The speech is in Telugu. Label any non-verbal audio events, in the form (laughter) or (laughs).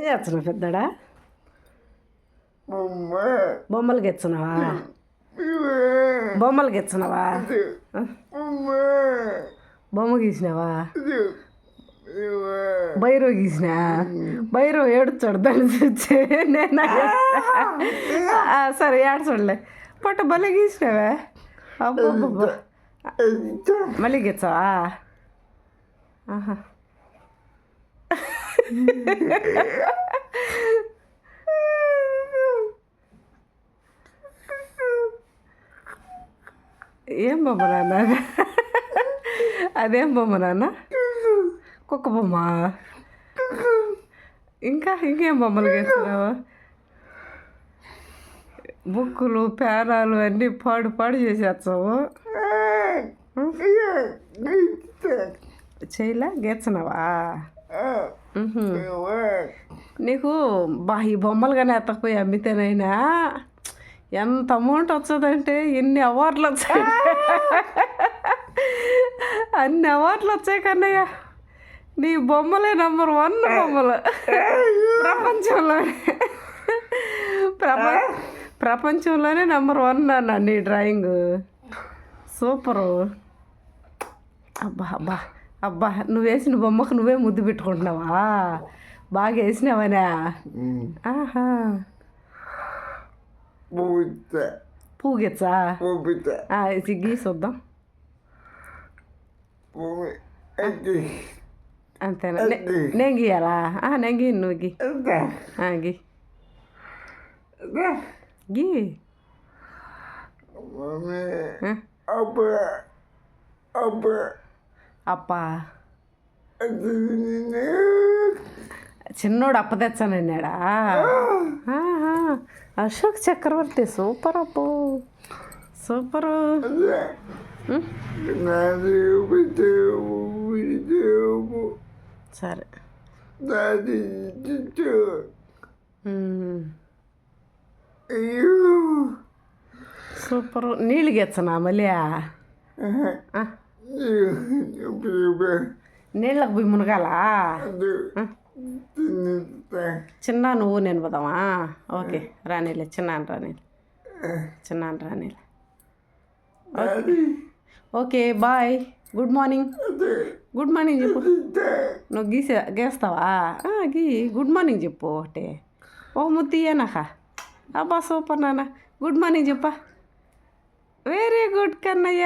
చేస్తున్నావు పెద్దడా బొమ్మలు గెచ్చున్నావా బొమ్మలు గెచ్చున్నావా బొమ్మ గీసినావా బైరో గీసినా బైరో ఏడుచాడు దాన్ని చూచి నేను ఆ, సరే ఏడ్చోడలే పొట్ట భలే గీసినావే అబ్బబ్బబ్బ. మళ్ళీ గెచ్చావా ఆహా ఏం బొమ్మ నాన్న? అదేం బొమ్మ నాన్న? కుక్క బొమ్మ. ఇంకా ఇంకేం బొమ్మలు గీస్తున్నావు? బుక్కులు పేనాలు అన్నీ పాడు పాడు చేసేస్తావు. చేయలే గీస్తున్నావా? ఉహుం. నీకు బా ఈ బొమ్మలు కానీ ఎత్తకపోయి అమ్మితేనైనా ఎంత అమౌంట్ వచ్చేదంటే ఎన్ని అవార్డులు వచ్చాయి. (laughs) అన్ని అవార్డులు వచ్చాయి కన్నయ్య. నీ బొమ్మలే నంబర్ వన్ బొమ్మలు. ప్రపంచంలోనే. ప్రపంచ ప్రపంచంలోనే నెంబర్ వన్ అన్న నీ డ్రాయింగ్ సూపరు. అబ్బా అబ్బా. అబ్బా నువ్వు వేసిన బొమ్మకు నువ్వే ముద్దు పెట్టుకుంటున్నావా? బాగా వేసినావనా? ఆహా. పూగెచ్చా? ఇది గీసొద్దాం అంతేనా? నే- నేను గీయాలా? ఆ, నేను గీ నువ్వు గీ. ఆ, గీ. గీ. ఆ, అప్పా చిన్నోడు అప్ప తెచ్చానన్నాడా? అశోక్ చక్రవర్తి సూపర్ అప్పు సూపరు? సరే. సూపరు. నీళ్ళు గెచ్చనా మళ్ళీ? నీళ్ళకు పోయి మునగాలా? చిన్న నువ్వు నేను పోదామా? ఓకే రానీలే చిన్న రానీలే. చిన్న రానీలే. Okay bye. Good morning. Good morning చెప్పు. నువ్వు గీసే గీస్తావా? గీ. గుడ్ మార్నింగ్ చెప్పు ఒకటి. ఓ ముత్తియేనాక అబ్బా సూపర్ నాన్న. గుడ్ మార్నింగ్ చెప్పా. Very good Kannayya.